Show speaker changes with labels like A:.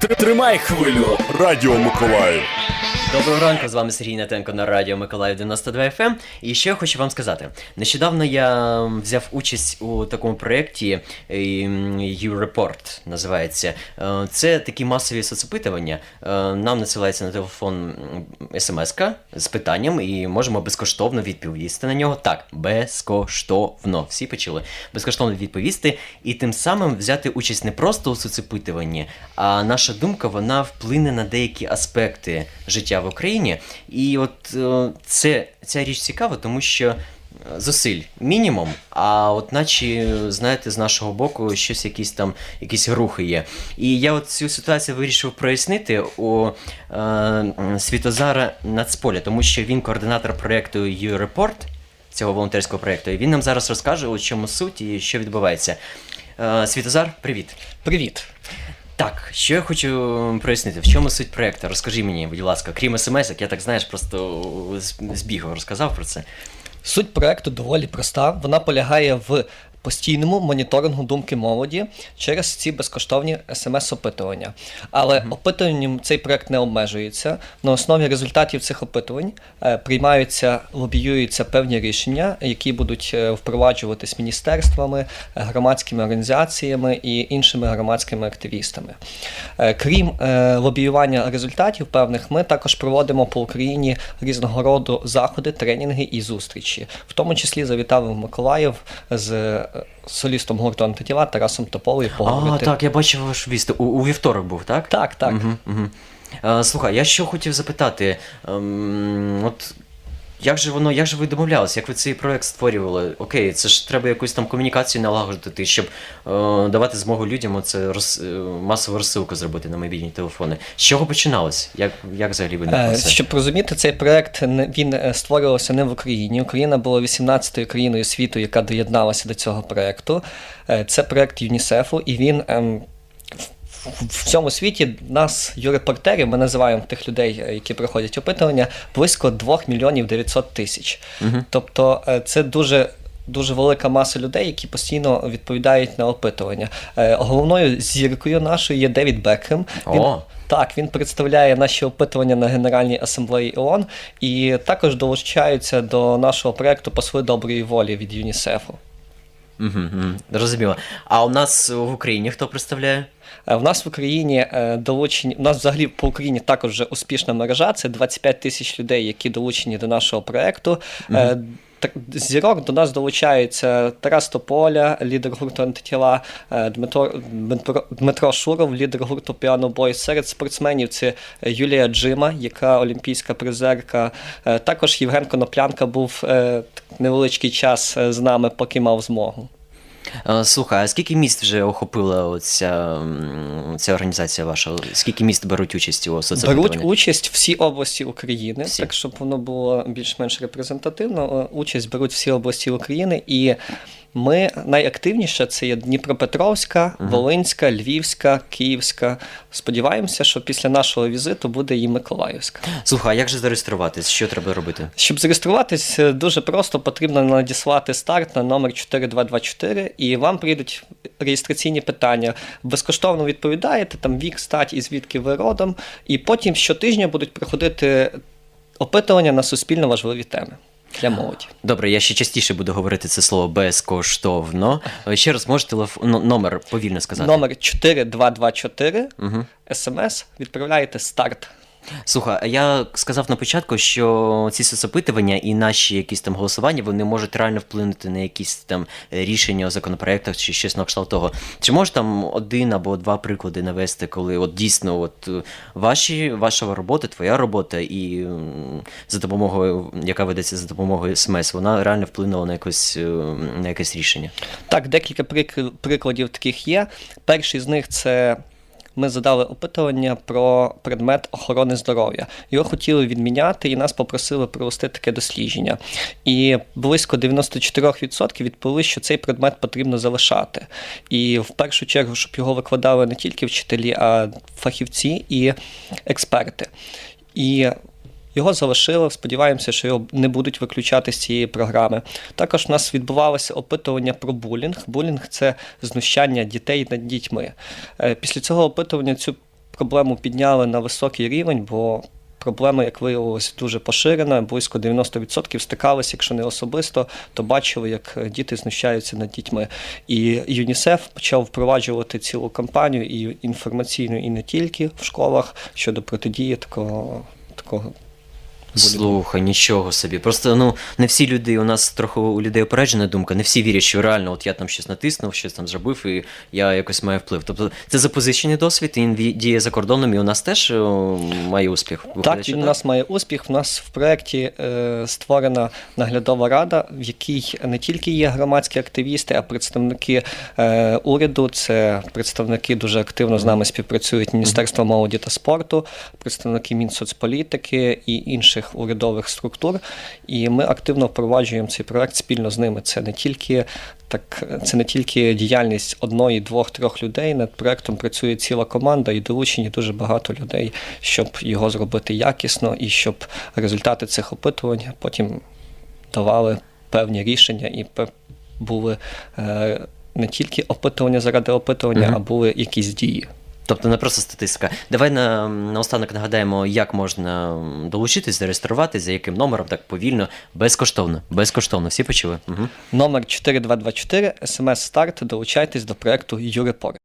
A: Тримай хвилю.
B: Радіо Миколаїв.
C: Доброго ранку, з вами Сергій Натенко на радіо Миколаїв 92 FM. І що я хочу вам сказати. Нещодавно я взяв участь у такому проєкті ем, U-Report називається. Е, Це такі масові соцопитування. Е, Нам надсилається на телефон смс-ка з питанням, і можемо безкоштовно відповісти на нього. Так, безкоштовно. Всі почули. Безкоштовно відповісти, і тим самим взяти участь не просто у соцопитуванні, а наша думка вона вплине на деякі аспекти життя в Україні. І от е, це, ця річ цікава, тому що. е, Зусиль мінімум, а от наче, знаєте, з нашого боку щось якісь там, якісь рухи є. І я от цю ситуацію вирішив прояснити у е, Світозара Нацполя, тому що він координатор проєкту U-Report, цього волонтерського проєкту, і він нам зараз розкаже, у чому суть і що відбувається. Е, Світозар, привіт.
D: Привіт.
C: Так, що я хочу прояснити, в чому суть проєкту? Розкажи мені, будь ласка, крім смс, я так знаєш, просто збігав розказав про це.
D: Суть проекту доволі проста. Вона полягає в постійному моніторингу думки молоді через ці безкоштовні смс-опитування. Але опитуванням цей проект не обмежується. На основі результатів цих опитувань е, приймаються, лобіюються певні рішення, які будуть е, впроваджуватись міністерствами, громадськими організаціями і іншими громадськими активістами. Е, Крім лобіювання результатів певних, ми також проводимо по Україні різного роду заходи, тренінги і зустрічі. В тому числі завітали в Миколаїв з солістом гурту антитіла Тарасом Тополею
C: А, так, я бачив ваш віст. У, у вівторок був, так?
D: так, так.
C: Угу, угу. Слухай, я що хотів запитати. Ем, от як же воно, як же ви домовлялися, як ви цей проект створювали? Окей, це ж треба якусь там комунікацію налагодити, щоб е, давати змогу людям оце роз, е, масову розсилку зробити на мобільні телефони. З чого починалось? Як, як взагалі ви
D: Е,
C: це?
D: Щоб розуміти, цей проект він е, створювався не в Україні. Україна була 18-ю країною світу, яка доєдналася до цього проекту. Е, Це проект ЮНІСЕФу, і він. ем, в- цьому світі нас, юрепортерів, ми називаємо тих людей, е, які проходять опитування, близько 2 мільйонів 900 тисяч. Тобто е, це дуже. Дуже велика маса людей, які постійно відповідають на опитування. Е, Головною зіркою нашою є Девід Бекхем. Він,
C: О!
D: так, він представляє наші опитування на Генеральній асамблеї ООН і також долучаються до нашого проекту посли доброї волі від ЮНІСЕФу.
C: Угу, угу, зрозуміло. А у нас в Україні хто представляє?
D: Е, В нас в Україні е, долучені, у нас взагалі по Україні також вже успішна мережа. Це 25 тисяч людей, які долучені до нашого проекту. Е, з Зірок до нас долучаються Тарас Тополя, лідер гурту антитіла, е, Дмитро, Дмитро, Шуров, лідер гурту Піано Бой. Серед спортсменів це Юлія Джима, яка олімпійська призерка. Е, Також Євген Коноплянка був е, невеличкий час з нами, поки мав змогу.
C: Слухай, а скільки міст вже охопила оця, ця організація ваша? Скільки міст беруть участь у
D: Беруть участь всі області України,
C: Всі.
D: так щоб воно було більш-менш репрезентативно. е, Участь беруть всі області України, і ми найактивніше це є Дніпропетровська, Волинська, Львівська, Київська. Сподіваємося, що після нашого візиту буде і Миколаївська.
C: Слухай, а як же зареєструватись? Що треба робити?
D: Щоб зареєструватись, е, дуже просто потрібно надіслати старт на номер 4224, і вам прийдуть реєстраційні питання. Безкоштовно відповідаєте там вік, стать і звідки ви родом. І потім щотижня будуть проходити опитування на суспільно важливі теми для молоді.
C: Добре, я ще частіше буду говорити це слово безкоштовно. Ще раз можете телеф... ну, номер повільно сказати.
D: Номер 4224,
C: Угу.
D: смс, відправляєте старт.
C: Слухай, я сказав на початку, що ці соцопитування і наші якісь там голосування вони можуть реально вплинути на якісь там рішення у законопроектах чи щось на кшталт того. Чи може там один або два приклади навести, коли от дійсно от е, ваші, ваша робота, твоя робота, і за допомогою, яка ведеться за допомогою СМС, вона реально вплинула на якось е, на якесь рішення?
D: Так, декілька прик- прикладів таких є. Перший з них це. Ми задали опитування про предмет охорони здоров'я. Його хотіли відміняти, і нас попросили провести таке дослідження. І близько 94% відповіли, що цей предмет потрібно залишати. І в першу чергу, щоб його викладали не тільки вчителі, а фахівці і експерти. І його залишили. Сподіваємося, що його не будуть виключати з цієї програми. Також у нас відбувалося опитування про булінг. Булінг це знущання дітей над дітьми. Е, Після цього опитування цю проблему підняли на високий рівень, бо проблема, як виявилось, дуже поширена. Близько 90% стикалися, якщо не особисто, то бачили, як діти знущаються над дітьми. І ЮНІСЕФ почав впроваджувати цілу кампанію і інформаційну, і не тільки в школах щодо протидії такого. такого
C: Слухай, нічого собі. Просто ну не всі люди, у нас трохи у людей опереджена думка, не всі вірять, що реально от я там щось натиснув, щось там зробив, і я якось маю вплив. Тобто це запозичений досвід, і він діє за кордоном, і у нас теж о, має успіх. Виходить,
D: Так, він у нас має успіх. В нас в проєкті е, створена наглядова рада, в якій не тільки є громадські активісти, а представники е, уряду. Це представники дуже активно з нами співпрацюють Міністерство молоді та спорту, представники Мінсоцполітики і інших урядових структур. І ми активно впроваджуємо цей проект спільно з ними. Це не тільки так, це не тільки діяльність одної, двох, трьох людей. Над проектом працює ціла команда і долучені дуже багато людей, щоб його зробити якісно і щоб результати цих опитувань потім давали певні рішення і були е, не тільки опитування заради опитування,
C: Мгм.
D: а були якісь дії.
C: Тобто не просто статистика. Давай на, на останок нагадаємо, як можна долучитись, зареєструватись, за яким номером, так повільно, безкоштовно. Безкоштовно, всі почули. Угу.
D: Номер 4224, смс старт. Долучайтесь до проекту YouReport.